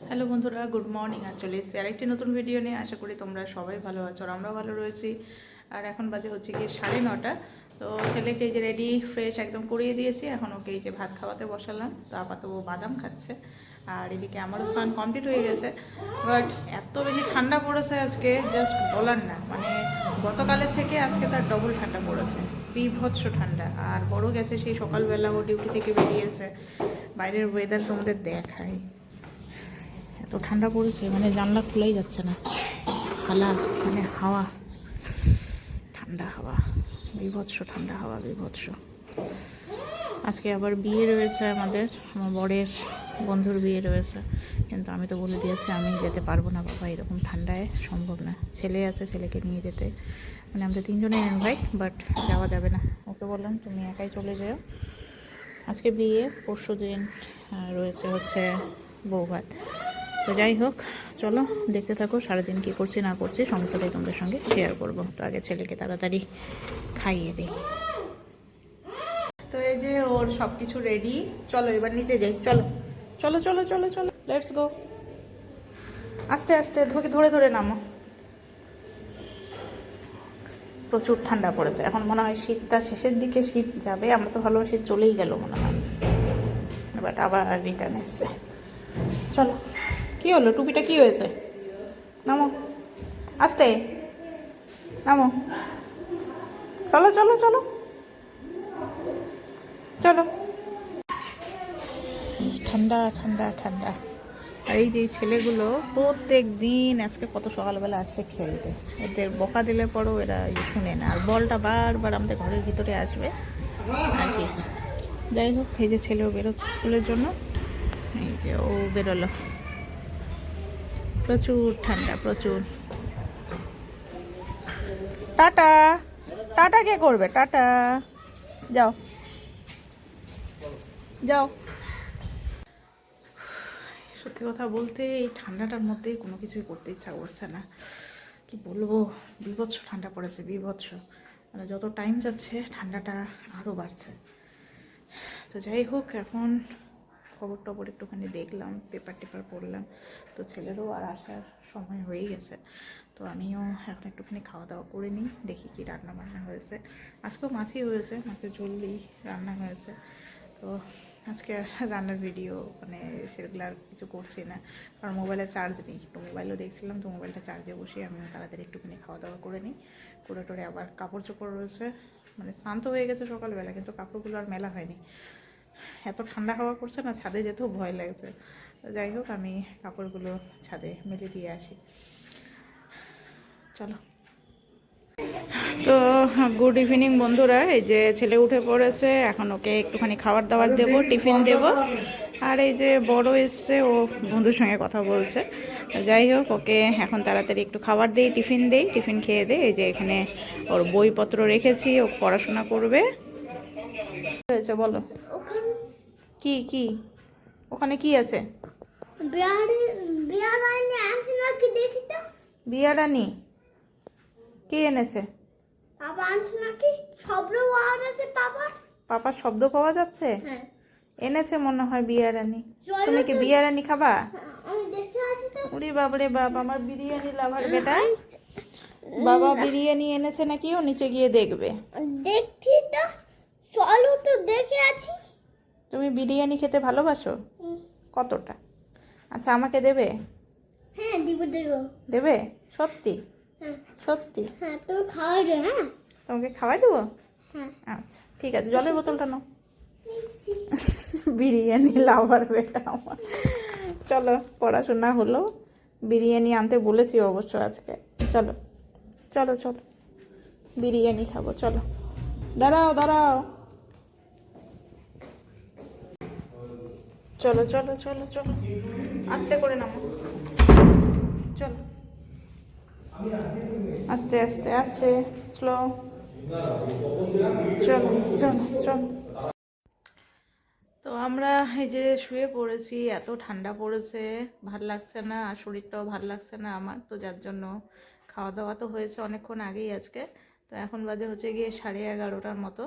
Hello বন্ধুরা, good morning. আর চলে এসেছি আরেকটি নতুন ভিডিও নিয়ে। আশা করি তোমরা সবাই ভালো আছো আর আমরাও ভালো রয়েছি। আর এখন বাজে হচ্ছে গিয়ে সাড়ে নটা। তো ছেলেকে এই যে রেডি ফ্রেশ একদম করিয়ে দিয়েছি। এখন ওকে এই যে ভাত খাওয়াতে বসালাম। তো আপাতত বাদাম খাচ্ছে। আর এদিকে আমারও স্নান কমপ্লিট হয়ে গেছে। বাট এত বেশি ঠান্ডা পড়েছে আজকে জাস্ট বলার না। মানে গতকালের থেকে আজকে তার ডবল ঠান্ডা পড়েছে। বিভৎস ঠান্ডা। আর বড় গেছে সেই সকালবেলা, ও ডিউটি থেকে বেরিয়েছে। বাইরের ওয়েদার তোমাদের দেখায় এত ঠান্ডা পড়েছে মানে জানলা খোলাই যাচ্ছে না। হালা মানে হাওয়া। ঠান্ডা হাওয়া, বিভৎস ঠান্ডা হাওয়া, বিভৎস। আজকে আবার বিয়ে রয়েছে আমাদের, আমার বরের বন্ধুর বিয়ে রয়েছে। কিন্তু আমি তো বলে দিয়েছি, আমি যেতে পারব না বাবা, এরকম ঠান্ডায় সম্ভব না। ছেলে আছে, ছেলেকে নিয়ে যেতে। মানে আমাদের তিনজনের ইনভাইট বাট যাওয়া যাবে না। ওকে বললাম, তুমি একাই চলে যেও। আজকে বিয়ে পরশু দিন রয়েছে হচ্ছে বৌভাত। তো যাই হোক, চলো দেখতে থাকো সারাদিন কী করছি না করছি সমস্তটাই তোমাদের সঙ্গে শেয়ার করব। তো আগে ছেলেকে তাড়াতাড়ি খাইয়ে দিই। তো এই যে ওর সব কিছু রেডি চলো এবার নিচে যাই, চলো। চলো চলো চলো চলো লেটস গো আস্তে আস্তে, ধোকে, ধরে ধরে নামো। প্রচুর ঠান্ডা পড়েছে। এখন মনে হয় শীতটা শেষের দিকে শীত যাবে, আমরা তো ভালো শীত চলেই গেল মনে হয়। বাট আবার রিটার্ন এসছে। চলো। কি হলো? টুপিটা কি হয়েছে? নামো। আস্তে। নামো। চলো চলো চলো। চলো। ঠান্ডা ঠান্ডা ঠান্ডা। আর এই যে ছেলেগুলো প্রত্যেক দিন আজকে কত সকালবেলা আসছে খেলতে। এদের বকা দিলে পরও এরা ইয়ে শুনে না। আর বলটা বারবার আমাদের ঘরের ভিতরে আসবে। আর কি। যাই হোক, এই যে ছেলেও বেরোচ্ছে স্কুলের জন্য। এই যে ও বেরোলো। প্রচুর ঠান্ডা, প্রচুর। টাটা। টাটা কে করবে? টাটা। যাও। যাও। সত্যি কথা বলতে, এই ঠান্ডাটার মধ্যে কোনো কিছুই করতে ইচ্ছা করছে না। কি বলব? বিভৎস ঠান্ডা পড়েছে, বিভৎস। মানে যত টাইম যাচ্ছে, ঠান্ডাটা আরও বাড়ছে। তো যাই হোক, এখন খবর টবর একটুখানি দেখলাম পেপার টেপার পড়লাম। তো ছেলেরও আর আসার সময় হয়ে গেছে। তো আমিও এখন একটুখানি খাওয়া দাওয়া করে নিই, দেখি কি রান্না বান্না হয়েছে। আজকেও মাছই হয়েছে, মাছের ঝোলই রান্না হয়েছে। তো আজকে রান্নার ভিডিও মানে সেগুলো আর কিছু করছি না। কারণ মোবাইলে চার্জ নেই। একটু মোবাইলও দেখছিলাম, তো মোবাইলটা চার্জে বসিয়ে আমি তাড়াতাড়ি একটুখানি খাওয়া দাওয়া করে নিই। করে টোরে আবার কাপড় চোপড় রয়েছে। মানে শান্ত হয়ে গেছে সকালবেলা, কিন্তু কাপড়গুলো আর মেলা হয়নি। এত ঠান্ডা হাওয়া করছে না ছাদে যেতেও ভয় লাগছে। তো যাই হোক আমি কাপড়গুলো ছাদে মেলে দিয়ে আসি। চলো। তো গুড ইভিনিং বন্ধুরা এই যে ছেলে উঠে পড়েছে এখন ওকে একটুখানি খাবার দাবার দেব টিফিন দেব। আর এই যে বড় এসছে ও বন্ধুর সঙ্গে কথা বলছে। যাই হোক ওকে এখন তাড়াতাড়ি একটু খাবার দেই টিফিন দেই টিফিন খেয়ে দেই এই যে এখানে ওর বইপত্র রেখেছি ও পড়াশোনা করবে। হয়েছে বলো। কি কি? ওখানে কি আছে? বিয়ারানি কে এনেছে? বাবা আনছে নাকি? শব্দ আওয়াজ বাবার। পাপার শব্দ পাওয়া যাচ্ছে? হ্যাঁ। এনেছে মনে হয় বিয়ারানি। তুমি কি বিয়ারানি খাবা? দেখে আছি বাবরে বাপ আমার বিরিয়ানি লাভার বেটা। বাবা বিরিয়ানি এনেছে নাকি ও নিচে গিয়ে দেখবে। দেখছি তো। চলো তো দেখে আছি তুমি বিরিয়ানি খেতে ভালোবাসো? কতটা? আচ্ছা আমাকে দেবে? হ্যাঁ দিব দেব। দেবে? সত্যি? হ্যাঁ। সত্যি? হ্যাঁ তুমি খাওয়াই হ্যাঁ? তোমাকে খাওয়াই দেবো? হ্যাঁ। আচ্ছা ঠিক আছে জলের বোতলটা নাও। বিরিয়ানি লাভার বেটা আমার। চলো পড়াশোনা হলো। বিরিয়ানি আনতে বলেছি অবশ্য আজকে। চলো চলো চলো। বিরিয়ানি খাব চলো। দাঁড়াও দাঁড়াও। চলো চলো চলো চলো। আস্তে করে নামো। চলো। আস্তে আস্তে আস্তে স্লো চলো চলো চলো। তো আমরা এই যে শুয়ে পড়েছি, এত ঠান্ডা পড়েছে, ভালো লাগছে না আর শরীরটাও ভালো লাগছে না আমার, তো যার জন্য খাওয়া দাওয়া তো হয়েছে অনেকক্ষণ আগেই আজকে। তো এখন বাজে হচ্ছে গিয়ে সাড়ে এগারোটার মতো।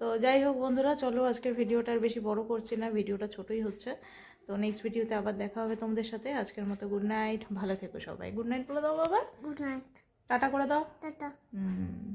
তো যাই হোক বন্ধুরা চলো আজকের ভিডিওটা আর বেশি বড় করছি না ভিডিওটা ছোটই হচ্ছে। তো নেক্সট ভিডিওতে আবার দেখা হবে তোমাদের সাথে। আজকের মতো গুড নাইট ভালো থেকো সবাই। গুড নাইট বলে দাও বাবা। গুড নাইট টাটা করে দাও। টাটা। হুম।